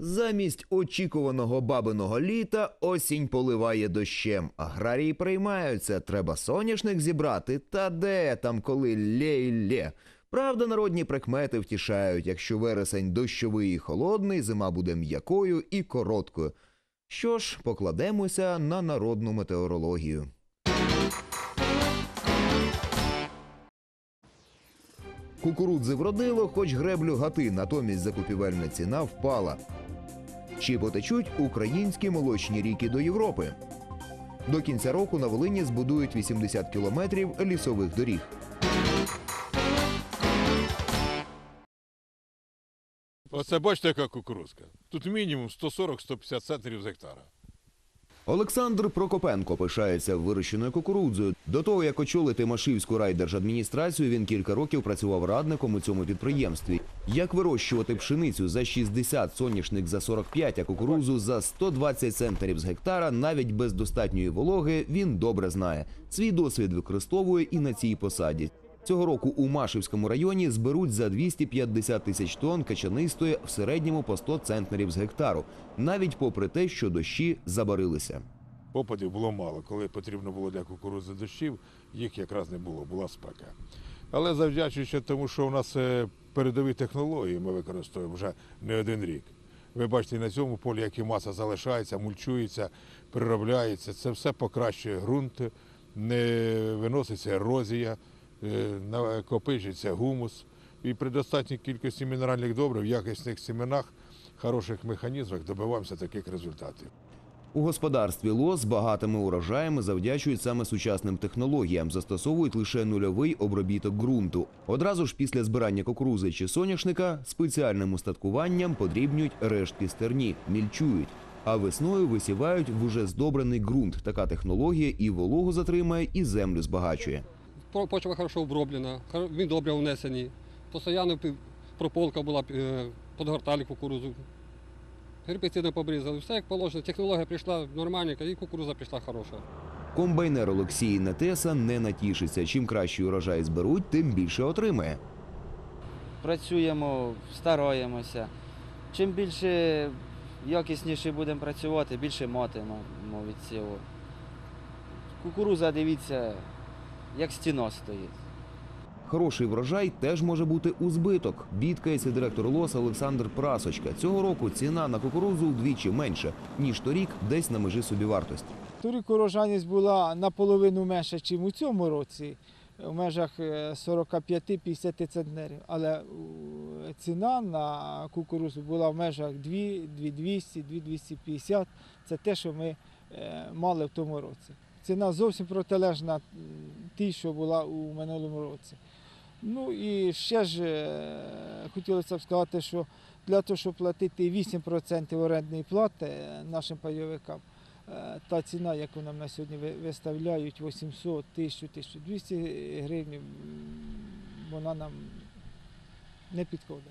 Замість очікуваного бабиного літа осінь поливає дощем. Аграрії приймаються. Треба соняшник зібрати. Та де там, коли лє-лє. Правда, народні прикмети втішають. Якщо вересень дощовий і холодний, зима буде м'якою і короткою. Що ж, покладемося на народну метеорологію. Кукурудзи вродило, хоч греблю гати, натомість закупівельна ціна впала. Чи потечуть українські молочні ріки до Європи? До кінця року на Волині збудують 80 кілометрів лісових доріг. Оце бачите, яка кукурузка. Тут мінімум 140-150 центрів з гектара. Олександр Прокопенко пишається вирощеною кукурудзою. До того, як очолити Машівську райдержадміністрацію, він кілька років працював радником у цьому підприємстві. Як вирощувати пшеницю за 60, соняшник за 45, а кукурудзу за 120 центнерів з гектара, навіть без достатньої вологи, він добре знає. Свій досвід використовує і на цій посаді. Цього року у Машівському районі зберуть за 250 тисяч тонн качанистої в середньому по 100 центнерів з гектару, навіть попри те, що дощі забарилися. Попадів було мало. Коли потрібно було для кукурудзи дощів, їх якраз не було, була спека. Але завдячуючи тому, що у нас е, передові технології ми використовуємо вже не один рік. Ви бачите, на цьому полі, як і маса залишається, мульчується, переробляється. Це все покращує ґрунт, не виноситься ерозія, накопичується гумус. І при достатній кількості мінеральних добрив, якісних сіменах, хороших механізмах добиваємося таких результатів. У господарстві лос багатими урожаями завдячують саме сучасним технологіям, застосовують лише нульовий обробіток ґрунту. Одразу ж після збирання кукурузи чи соняшника спеціальним устаткуванням подрібнюють рештки стерні, мільчують. А весною висівають в уже здобрений ґрунт. Така технологія і вологу затримає, і землю збагачує. По- Почва хорошо оброблена, відобря внесені. Постійно прополка була е, подгортали кукурузу. Гербіциди побрізали, все як положено. Технологія прийшла нормальненька і кукуруза пішла хороша. Комбайнер Олексій Нетеса не натішиться. Чим кращий урожай зберуть, тим більше отримає. працюємо, стараємося. Чим більше якісніше будемо працювати, більше матимемо від цього. Кукуруза, дивіться, як стіна стоїть. Хороший врожай теж може бути у збиток. Бідкається директор лос Олександр Прасочка. Цього року ціна на кукурудзу вдвічі менша, ніж торік, десь на межі собівартості. Торік урожайність була наполовину менша, ніж у цьому році, в межах е, 45-50 центнерів. Але е, ціна на кукурузу була в межах 2, 2200, 2250. Це те, що ми е, мали в тому році. Ціна зовсім протилежна тій, що була у минулому році. Ну і ще ж е, хотілося б сказати, що для того, щоб платити 8% орендної плати е, нашим пайовикам, Е, та ціна, яку нам на сьогодні виставляють 800, 1000, 1200 гривень, вона нам не підходить.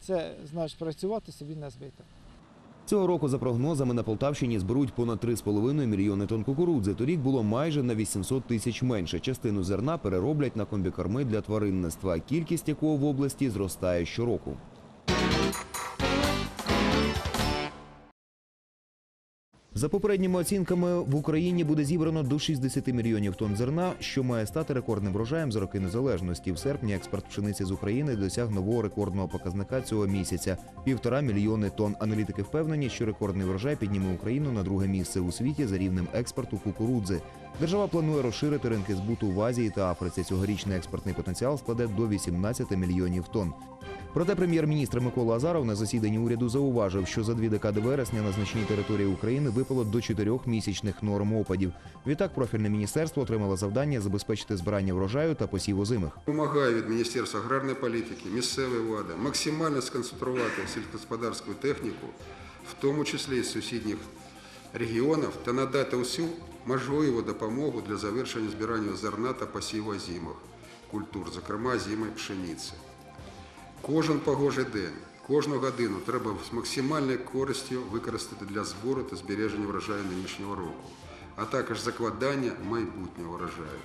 Це значить працювати собі на збиток. Цього року, за прогнозами, на Полтавщині зберуть понад 3,5 мільйони тонн кукурудзи. Торік було майже на 800 тисяч менше. Частину зерна перероблять на комбікорми для тваринництва, кількість якого в області зростає щороку. За попередніми оцінками, в Україні буде зібрано до 60 мільйонів тонн зерна, що має стати рекордним врожаєм за роки незалежності. В серпні експорт пшениці з України досяг нового рекордного показника цього місяця півтора мільйони тонн. Аналітики впевнені, що рекордний врожай підніме Україну на друге місце у світі за рівнем експорту кукурудзи. Держава планує розширити ринки збуту в Азії та Африці. Цьогорічний експортний потенціал складе до 18 мільйонів тонн. Проте прем'єр-міністр Микола Азаров на засіданні уряду зауважив, що за дві декади вересня на значній території України випало до чотирьох місячних норм опадів. Відтак профільне міністерство отримало завдання забезпечити збирання врожаю та посів озимих. Вимагаю від Міністерства аграрної політики, місцевої влади максимально сконцентрувати сільськогосподарську техніку, в тому числі з сусідніх регіонів, та надати усю можливу допомогу для завершення збирання зерна та посіву озимих культур, зокрема озимої пшениці. Кожен погожий день, кожну годину треба з максимальною користю використати для збору та збереження врожаю нинішнього року, а також закладання майбутнього врожаю.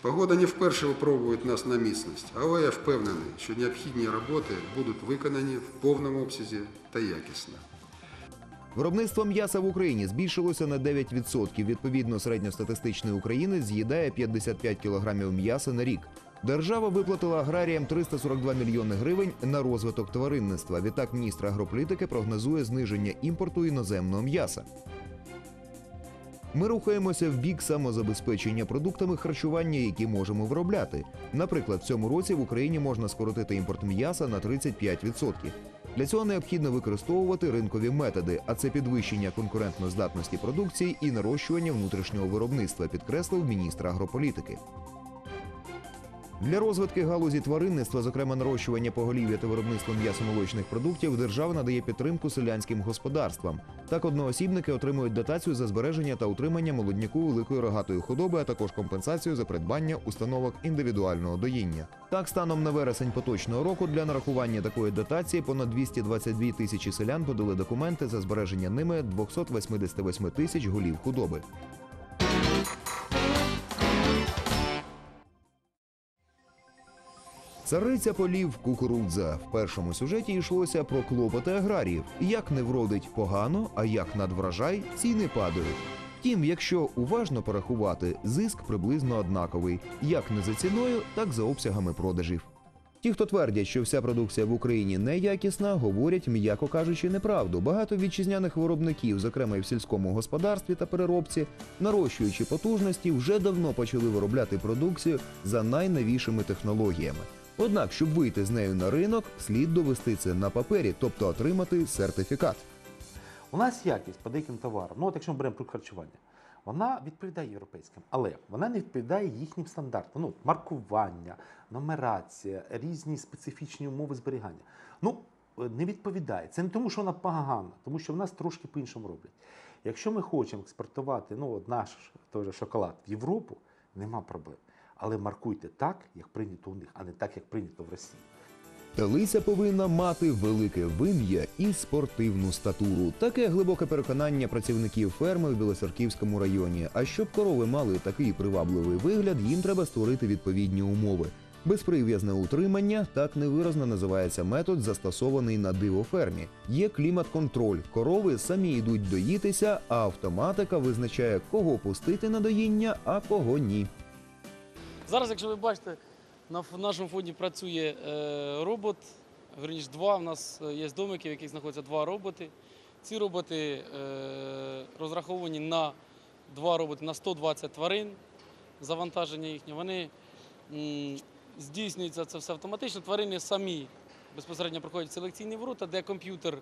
Погода не вперше випробує нас на міцність, але я впевнений, що необхідні роботи будуть виконані в повному обсязі та якісно. Виробництво м'яса в Україні збільшилося на 9%. Відповідно, середньостатистичний українець з'їдає 55 кілограмів м'яса на рік. Держава виплатила аграріям 342 мільйони гривень на розвиток тваринництва. Відтак міністр агрополітики прогнозує зниження імпорту іноземного м'яса. Ми рухаємося в бік самозабезпечення продуктами харчування, які можемо виробляти. Наприклад, в цьому році в Україні можна скоротити імпорт м'яса на 35%. Для цього необхідно використовувати ринкові методи, а це підвищення конкурентноздатності продукції і нарощування внутрішнього виробництва, підкреслив міністр агрополітики. Для розвитку галузі тваринництва, зокрема нарощування поголів'я та виробництва м'ясомолочних продуктів, держава надає підтримку селянським господарствам. Так, одноосібники отримують дотацію за збереження та утримання молодняку великої рогатої худоби, а також компенсацію за придбання установок індивідуального доїння. Так, станом на вересень поточного року для нарахування такої дотації понад 222 тисячі селян подали документи за збереження ними 288 тисяч голів худоби. Цариця полів кукурудза. В першому сюжеті йшлося про клопоти аграріїв. Як не вродить погано, а як надврожай, ціни падають. Втім, якщо уважно порахувати, зиск приблизно однаковий як не за ціною, так за обсягами продажів. Ті, хто твердять, що вся продукція в Україні неякісна, говорять, м'яко кажучи, неправду. Багато вітчизняних виробників, зокрема і в сільському господарстві та переробці, нарощуючи потужності, вже давно почали виробляти продукцію за найновішими технологіями. Однак, щоб вийти з нею на ринок, слід довести це на папері, тобто отримати сертифікат. У нас якість по деяким товарам, ну от якщо ми беремо продукт харчування, вона відповідає європейським, але вона не відповідає їхнім стандартам. Ну, маркування, нумерація, різні специфічні умови зберігання. Ну, е, не відповідає. Це не тому, що вона погана, тому що в нас трошки по-іншому роблять. Якщо ми хочемо експортувати ну, наш той же шоколад в Європу, нема проблем. Але маркуйте так, як прийнято у них, а не так, як прийнято в Росії. Телиця повинна мати велике вим'я і спортивну статуру. Таке глибоке переконання працівників ферми в Білоцерківському районі. А щоб корови мали такий привабливий вигляд, їм треба створити відповідні умови. Безприв'язне утримання так невиразно називається метод, застосований на дивофермі. Є клімат-контроль. Корови самі йдуть доїтися, а автоматика визначає, кого пустити на доїння, а кого ні. Зараз, якщо ви бачите, на нашому фонді працює е, робот, верніше два. У нас е, є домики, в яких знаходяться два роботи. Ці роботи е, розраховані на два роботи на 120 тварин, завантаження їхнє. Вони м, здійснюється це все автоматично. Тварини самі безпосередньо проходять селекційні ворота, де комп'ютер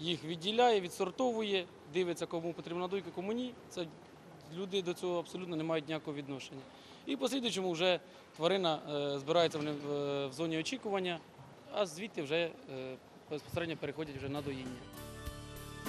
їх відділяє, відсортовує, дивиться, кому потрібна дойка, кому ні. Люди до цього абсолютно не мають ніякого відношення. І в послідуючому вже тварина е, збирається в, зоні очікування, а звідти вже е, безпосередньо переходять вже на доїння.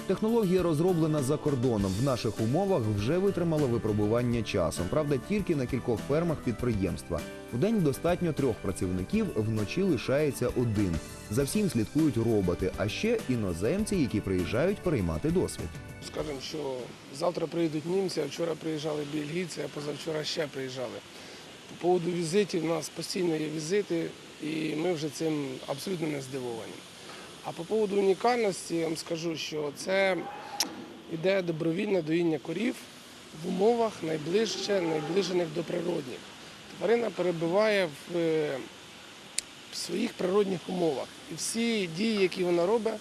Технологія розроблена за кордоном. В наших умовах вже витримала випробування часом. Правда, тільки на кількох фермах підприємства. В день достатньо трьох працівників, вночі лишається один. За всім слідкують роботи, а ще іноземці, які приїжджають переймати досвід. Скажемо, що завтра приїдуть німці, а вчора приїжджали бельгійці, а позавчора ще приїжджали. По поводу візитів у нас постійно є візити, і ми вже цим абсолютно не здивовані. А по поводу унікальності я вам скажу, що це іде добровільне доїння корів в умовах найближче, найближених до природних. Тварина перебуває в, е, в своїх природних умовах. І всі дії, які вона робить,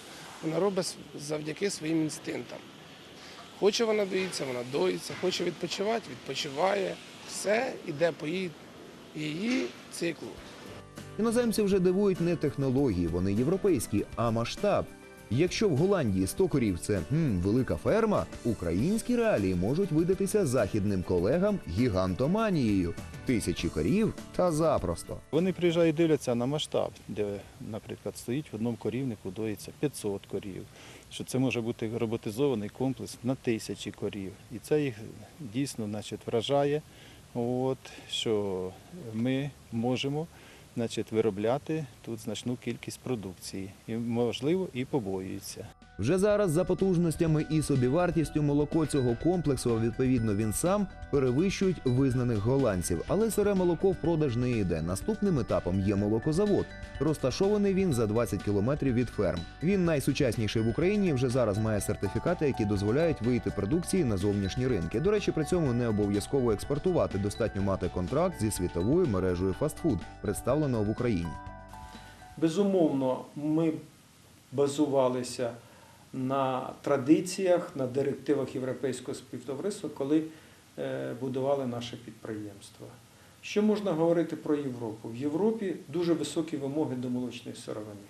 вона робить завдяки своїм інстинктам. Хоче вона доїться, вона доїться, хоче відпочивати, відпочиває. Все йде по її, її циклу. Іноземці вже дивують не технології, вони європейські, а масштаб. Якщо в Голландії 100 корів це хм, велика ферма, українські реалії можуть видатися західним колегам гігантоманією. Тисячі корів та запросто. Вони приїжджають дивляться на масштаб, де, наприклад, стоїть в одному корівнику, доїться 500 корів. Що це може бути роботизований комплекс на тисячі корів. І це їх дійсно значить, вражає, от, що ми можемо значить, виробляти тут значну кількість продукції. І, можливо, і побоюються. Вже зараз за потужностями і собівартістю молоко цього комплексу, відповідно він сам перевищують визнаних голландців. Але сире молоко в продаж не йде. Наступним етапом є молокозавод. Розташований він за 20 кілометрів від ферм. Він найсучасніший в Україні. Вже зараз має сертифікати, які дозволяють вийти продукції на зовнішні ринки. До речі, при цьому не обов'язково експортувати. Достатньо мати контракт зі світовою мережею фастфуд, представленого в Україні. Безумовно, ми базувалися на традиціях, на директивах Європейського співтовариства, коли е, будували наше підприємство. Що можна говорити про Європу? В Європі дуже високі вимоги до молочної сировини.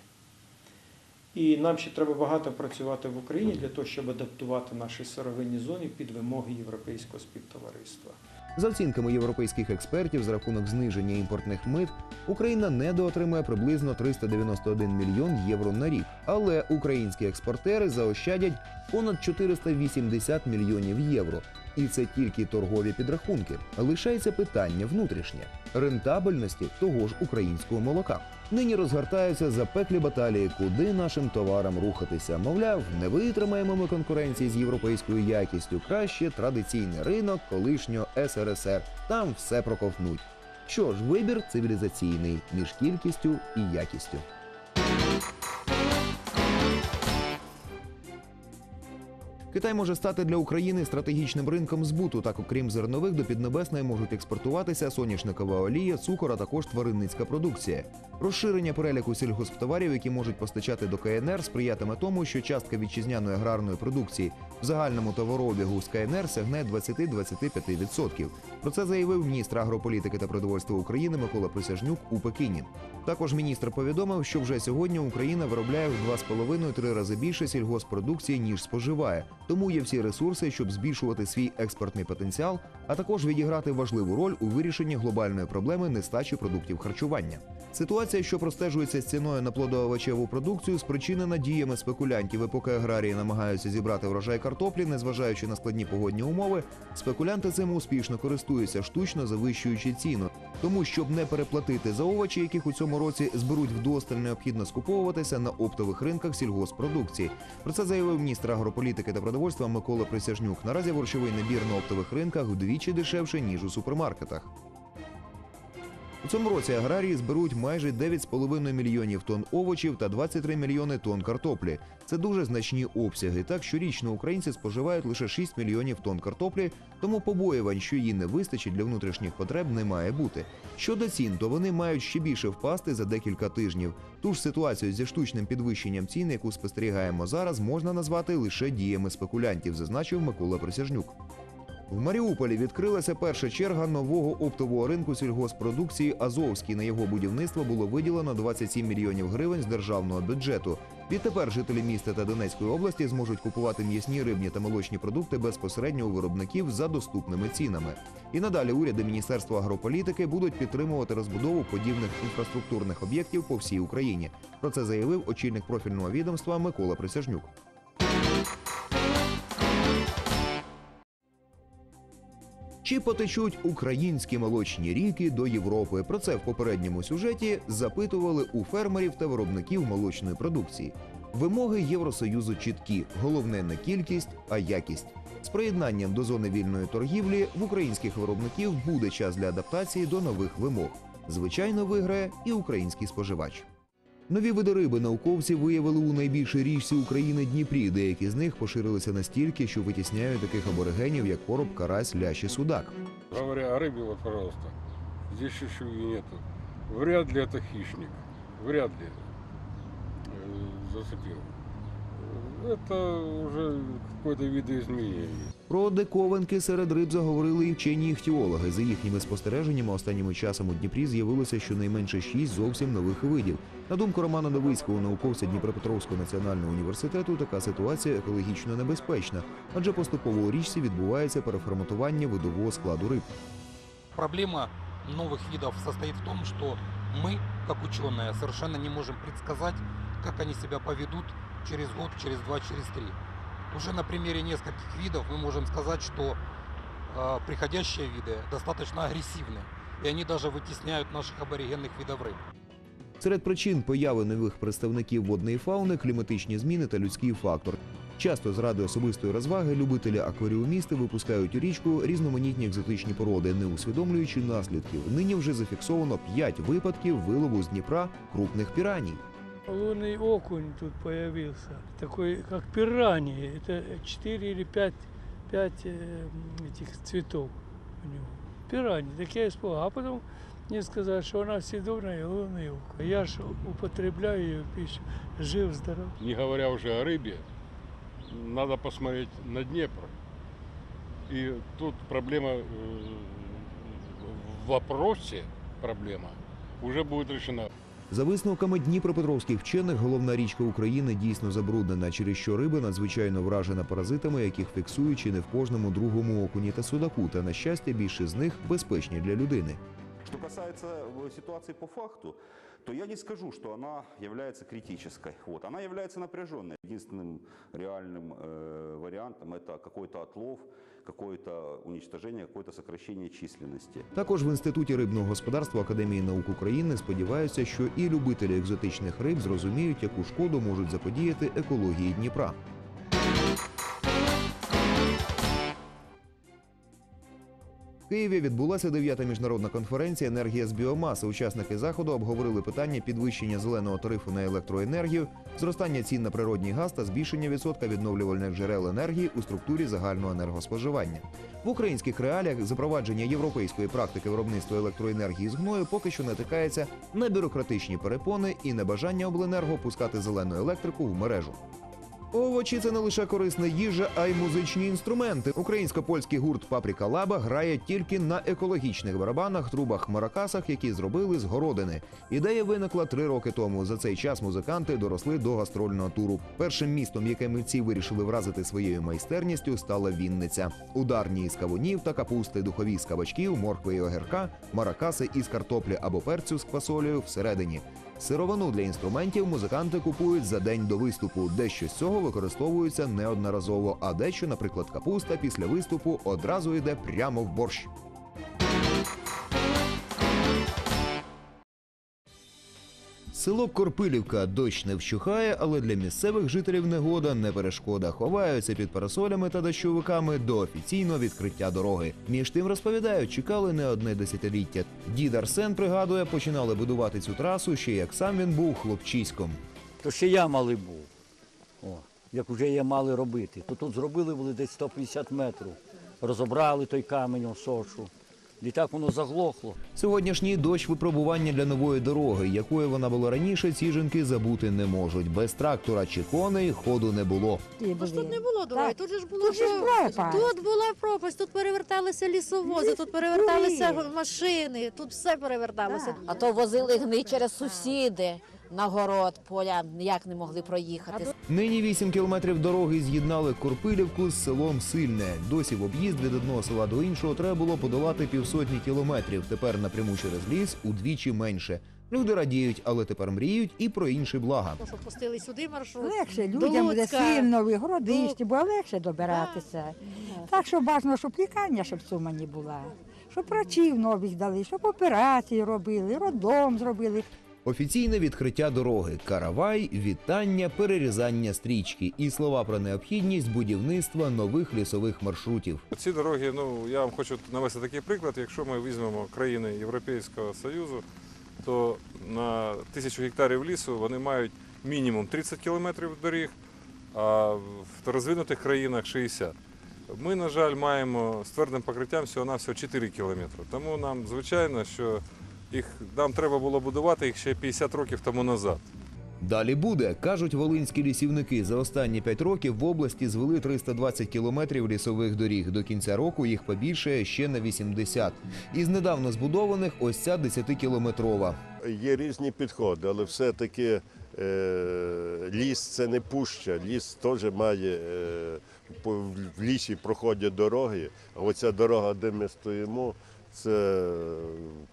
І нам ще треба багато працювати в Україні для того, щоб адаптувати наші сировинні зони під вимоги Європейського співтовариства. За оцінками європейських експертів, за рахунок зниження імпортних мит Україна недоотримує приблизно 391 мільйон євро на рік. Але українські експортери заощадять понад 480 мільйонів євро. І це тільки торгові підрахунки. Лишається питання внутрішнє рентабельності того ж українського молока. Нині розгортаються запеклі баталії, куди нашим товарам рухатися. Мовляв, не витримаємо ми конкуренції з європейською якістю. Краще традиційний ринок колишнього СРСР. Там все проковтнуть. Що ж, вибір цивілізаційний між кількістю і якістю. Китай може стати для України стратегічним ринком збуту. Так, окрім зернових, до Піднебесної можуть експортуватися соняшникова олія, цукор, а також тваринницька продукція. Розширення переліку сільгосптоварів, які можуть постачати до КНР, сприятиме тому, що частка вітчизняної аграрної продукції в загальному товарообігу з КНР сягне 20-25%. Про це заявив міністр агрополітики та продовольства України Микола Присяжнюк у Пекіні. Також міністр повідомив, що вже сьогодні Україна виробляє в 2,5-3 рази більше сільгоспродукції, ніж споживає. Тому є всі ресурси, щоб збільшувати свій експортний потенціал, а також відіграти важливу роль у вирішенні глобальної проблеми нестачі продуктів харчування. Ситуація, що простежується з ціною на плодоовочеву продукцію, спричинена діями спекулянтів. І поки аграрії намагаються зібрати врожай картоплі, незважаючи на складні погодні умови, спекулянти цим успішно користуються, штучно завищуючи ціну. Тому, щоб не переплатити за овочі, яких у цьому році зберуть вдосталь, необхідно скуповуватися на оптових ринках сільгоспродукції. Про це заявив міністр агрополітики та продовольства Микола Присяжнюк. Наразі борщовий набір на оптових ринках вдвічі дешевше ніж у супермаркетах. У цьому році аграрії зберуть майже 9,5 мільйонів тонн овочів та 23 мільйони тонн картоплі. Це дуже значні обсяги. Так щорічно українці споживають лише 6 мільйонів тонн картоплі, тому побоювань, що її не вистачить для внутрішніх потреб, не має бути. Щодо цін, то вони мають ще більше впасти за декілька тижнів. Ту ж ситуацію зі штучним підвищенням цін, яку спостерігаємо зараз, можна назвати лише діями спекулянтів, зазначив Микола Присяжнюк. В Маріуполі відкрилася перша черга нового оптового ринку сільгоспродукції Азовський. На його будівництво було виділено 27 мільйонів гривень з державного бюджету. Відтепер жителі міста та Донецької області зможуть купувати м'ясні, рибні та молочні продукти безпосередньо у виробників за доступними цінами. І надалі уряди Міністерства агрополітики будуть підтримувати розбудову подібних інфраструктурних об'єктів по всій Україні. Про це заявив очільник профільного відомства Микола Присяжнюк. Чи потечуть українські молочні ріки до Європи? Про це в попередньому сюжеті запитували у фермерів та виробників молочної продукції. Вимоги Євросоюзу чіткі: головне не кількість, а якість. З приєднанням до зони вільної торгівлі в українських виробників буде час для адаптації до нових вимог. Звичайно, виграє і український споживач. Нові види риби науковці виявили у найбільшій річці України Дніпрі. Деякі з них поширилися настільки, що витісняють таких аборигенів, як короб, карась, лящ і судак. Говоря о рыбе, вот, пожалуйста, здесь чешуи нету. Вряд ли это хищник. Вряд ли э, зацепил. Это уже какое-то видоизменение. Про диковинки серед риб заговорили і вчені іхтіологи. За їхніми спостереженнями останніми часом у Дніпрі з'явилося щонайменше шість зовсім нових видів. На думку Романа Новицького, науковця Дніпропетровського національного університету, така ситуація екологічно небезпечна, адже поступово у річці відбувається переформатування видового складу риб. Проблема новых видов состоит в том, что мы, как ученые, совершенно не можем предсказать, как они себя поведут через год, через два, через три. Уже на примере нескольких видов мы можем сказать, что э, приходящие виды достаточно агрессивны, и они даже вытесняют наших аборигенных видов рыб. Серед причин появи нових представників водної фауни кліматичні зміни та людський фактор. Часто заради особистої розваги любителі акваріумісти випускають у річку різноманітні екзотичні породи, не усвідомлюючи наслідків. Нині вже зафіксовано 5 випадків вилову з Дніпра крупних піраній. Лунный окунь тут появился, такой как пираньи. Это 4 или 5, 5 этих цветов у него. Пираньи, так я испугал. А потом мне сказали, что она съедобная лунный окунь. Я же употребляю ее пищу, жив, здоров. Не говоря уже о рыбе, надо посмотреть на Днепр. И тут проблема э, в вопросе, проблема уже будет решена. За висновками дніпропетровських вчених, головна річка України дійсно забруднена, через що риба надзвичайно вражена паразитами, яких фіксують чи не в кожному другому окуні та судаку. Та на щастя, більше з них безпечні для людини. Что касается э, ситуации по факту, то я не скажу, что она является критической. Вот. Она является напряженной. Единственным реальным э, вариантом это какой-то отлов, какое-то уничтожение, какое-то сокращение численности. Також в інституті рибного господарства Академії наук України сподіваються, що і любителі екзотичних риб зрозуміють, яку шкоду можуть заподіяти екології Дніпра. Києві відбулася дев'ята міжнародна конференція Енергія з біомаси. Учасники заходу обговорили питання підвищення зеленого тарифу на електроенергію, зростання цін на природній газ та збільшення відсотка відновлювальних джерел енергії у структурі загального енергоспоживання. В українських реаліях запровадження європейської практики виробництва електроенергії з гною поки що натикається на бюрократичні перепони і небажання обленерго пускати зелену електрику в мережу. Овочі це не лише корисна їжа, а й музичні інструменти. Українсько-польський гурт Папріка Лаба грає тільки на екологічних барабанах, трубах, маракасах, які зробили з городини. Ідея виникла три роки тому. За цей час музиканти доросли до гастрольного туру. Першим містом, яке митці вирішили вразити своєю майстерністю, стала Вінниця. Ударні із кавунів та капусти, духові з кабачків, моркви і огірка, маракаси із картоплі або перцю з квасолею всередині. Сировину для інструментів музиканти купують за день до виступу. Дещо з цього використовується неодноразово, а дещо, наприклад, капуста після виступу одразу йде прямо в борщ. Село Корпилівка дощ не вщухає, але для місцевих жителів негода не перешкода. Ховаються під парасолями та дощовиками до офіційного відкриття дороги. Між тим розповідають, чекали не одне десятиліття. Дід Арсен пригадує, починали будувати цю трасу ще як сам він був хлопчиськом. То ще я малий був. О, як вже є мали робити. То тут зробили були десь 150 метрів. Розібрали той камінь у сошу. І так воно заглохло. Сьогоднішній дощ випробування для нової дороги, якою вона була раніше, ці жінки забути не можуть. Без трактора чи коней ходу не було. Тож тут не було дороги, тут же ж було Тут же ж пропасть. пропасть. Тут була пропасть, тут переверталися лісовози, тут переверталися машини, тут все переверталося. А то возили гни через сусіди на город, поля ніяк не могли проїхати. Нині 8 кілометрів дороги з'єднали Корпилівку з селом Сильне. Досі в об'їзд від одного села до іншого треба було подолати півсотні кілометрів. Тепер напряму через ліс удвічі менше. Люди радіють, але тепер мріють і про інші блага. Що пустили сюди маршрут. Легше людям буде сильно, в городищі, бо легше добиратися. Так що бажано, щоб лікарня щоб в Сумані була, щоб врачів нових дали, щоб операції робили, роддом зробили. Офіційне відкриття дороги, каравай, вітання, перерізання стрічки і слова про необхідність будівництва нових лісових маршрутів. Ці дороги, ну я вам хочу навести такий приклад. Якщо ми візьмемо країни Європейського Союзу, то на тисячу гектарів лісу вони мають мінімум 30 кілометрів доріг, а в розвинутих країнах 60. Ми, на жаль, маємо з твердим покриттям всього-навсього 4 кілометри. Тому нам, звичайно, що їх нам треба було будувати їх ще 50 років тому назад. Далі буде, кажуть волинські лісівники. За останні п'ять років в області звели 320 кілометрів лісових доріг. До кінця року їх побільшає ще на 80. Із недавно збудованих ось ця 10-кілометрова. Є різні підходи, але все-таки е, ліс це не пуща. Ліс теж має е, в лісі проходять дороги. А оця дорога, де ми стоїмо, це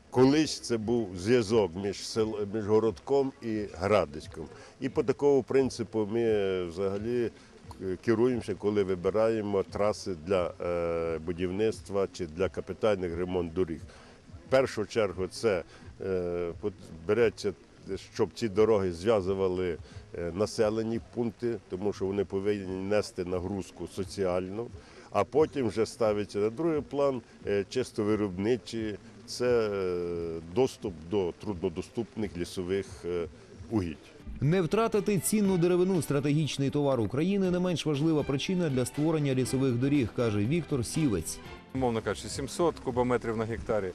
колись це був зв'язок між сел, між городком і Градиськом. І по такому принципу ми взагалі керуємося, коли вибираємо траси для е, будівництва чи для капітальних ремонт доріг. В першу чергу це е, береться щоб ці дороги зв'язували е, населені пункти, тому що вони повинні нести нагрузку соціальну, а потім вже ставиться на другий план е, чисто виробничі, це е, доступ до труднодоступних лісових е, угідь. Не втратити цінну деревину стратегічний товар України не менш важлива причина для створення лісових доріг, каже Віктор Сівець. Умовно кажучи, 700 кубометрів на гектарі.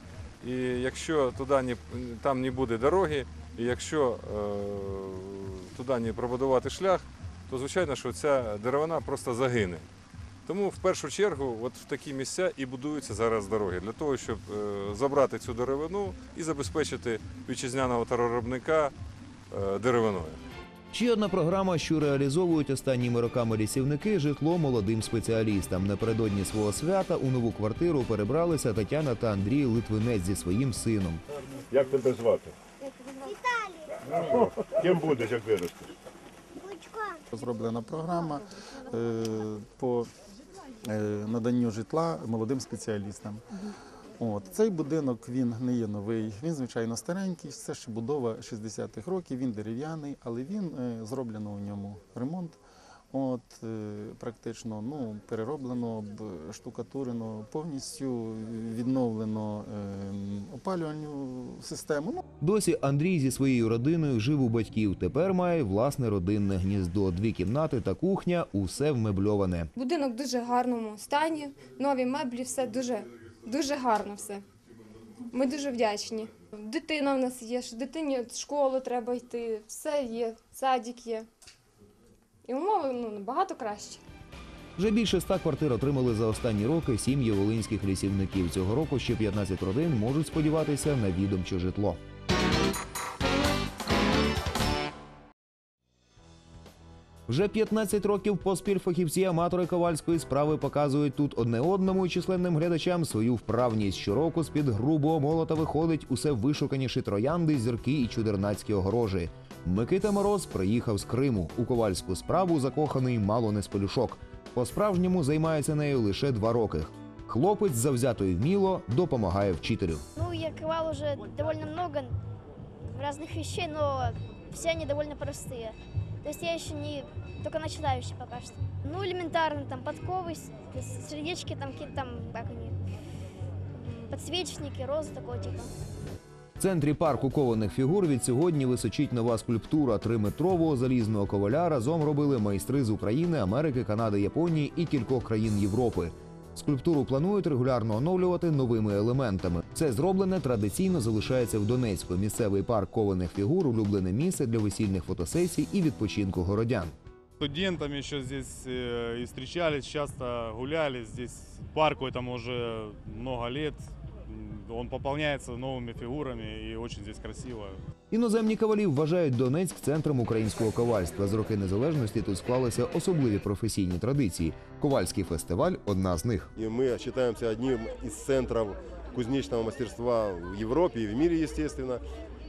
І якщо туди там не буде дороги, і якщо е, туди не пробудувати шлях, то звичайно, що ця деревина просто загине. Тому в першу чергу от в такі місця і будуються зараз дороги для того, щоб е, забрати цю деревину і забезпечити вітчизняного товаровиробника е, деревиною. Ще одна програма, що реалізовують останніми роками лісівники житло молодим спеціалістам. Напередодні свого свята у нову квартиру перебралися Тетяна та Андрій Литвинець зі своїм сином. Як тебе звати? Ким будеш, як виростеш? Зроблена програма е, по наданню житла молодим спеціалістам. От, цей будинок він не є новий, він звичайно старенький, це ще будова 60-х років, він дерев'яний, але він е, зроблено у ньому ремонт. От, е, практично ну, перероблено, б- штукатурено, повністю відновлено е, опалювальну систему. Ну, Досі Андрій зі своєю родиною жив у батьків. Тепер має власне родинне гніздо, дві кімнати та кухня, усе вмебльоване. Будинок в дуже гарному стані, нові меблі, все дуже, дуже гарно все. Ми дуже вдячні. Дитина в нас є, що дитині в школу треба йти, все є, садик є. І умови ну, набагато краще. Вже більше ста квартир отримали за останні роки сім'ї волинських лісівників. Цього року ще 15 родин можуть сподіватися на відомче житло. Вже 15 років поспіль фахівці-аматори ковальської справи показують тут одне одному і численним глядачам свою вправність. Щороку з-під грубого молота виходить усе вишуканіші троянди, зірки і чудернацькі огорожі. Микита Мороз приїхав з Криму. У ковальську справу закоханий мало не з пелюшок. По-справжньому займається нею лише два роки. Хлопець завзято і вміло допомагає вчителю. Ну, я ковал уже довольно много разных вещей, но все они довольно простые. То есть я еще не только начинающий пока что. Ну, элементарно, там подковы, с- с- сердечки, там какие-то там, как они, м, подсвечники, розы такого типа. Центрі парку кованих фігур від сьогодні височить нова скульптура. Триметрового залізного коваля разом робили майстри з України, Америки, Канади, Японії і кількох країн Європи. Скульптуру планують регулярно оновлювати новими елементами. Це зроблене традиційно залишається в Донецьку. Місцевий парк кованих фігур улюблене місце для весільних фотосесій і відпочинку городян. студентами еще здесь э, и часто гуляли. Здесь парку этому уже много лет М, Он пополняется новыми фигурами и очень здесь красиво. Іноземні ковалі вважають Донецьк центром українського ковальства. З роки незалежності тут склалися особливі професійні традиції. Ковальський фестиваль одна з них. И мы считаемся одним из центров кузнечного мастерства в Европе и в мире, естественно.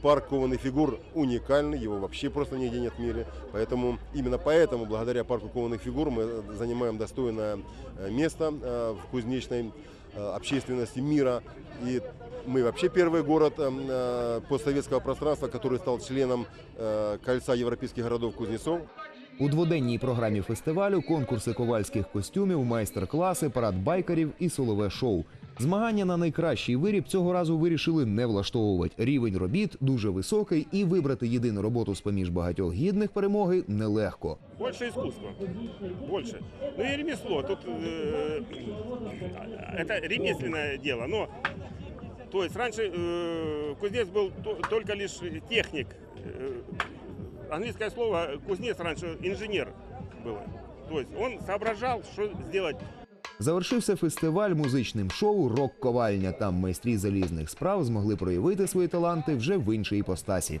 Парк кованых фигур уникальный, его вообще просто нигде нет в мире. Поэтому именно поэтому, благодаря парку кованых фигур, мы занимаем достойное э, место э, в кузнечной э, общественности мира. И мы вообще первый город э, э, постсоветского пространства, который стал членом э, кольца европейских городов кузнецов. У дводенній програмі фестивалю конкурси ковальських костюмів, майстер-класи, парад байкерів і солове шоу. Змагання на найкращий виріб цього разу вирішили не влаштовувати. Рівень робіт дуже високий, і вибрати єдину роботу з поміж багатьох гідних перемоги нелегко. Больше искусства. Больше. Ну и ремесло. Тут э, это ремесленное дело. Но то есть раньше э, кузнец был то- только лишь техник. Э, английское слово кузнец раньше инженер было. То есть он соображал, что сделать Завершився фестиваль музичним шоу Рок-ковальня. Там майстрі залізних справ змогли проявити свої таланти вже в іншій іпостасі.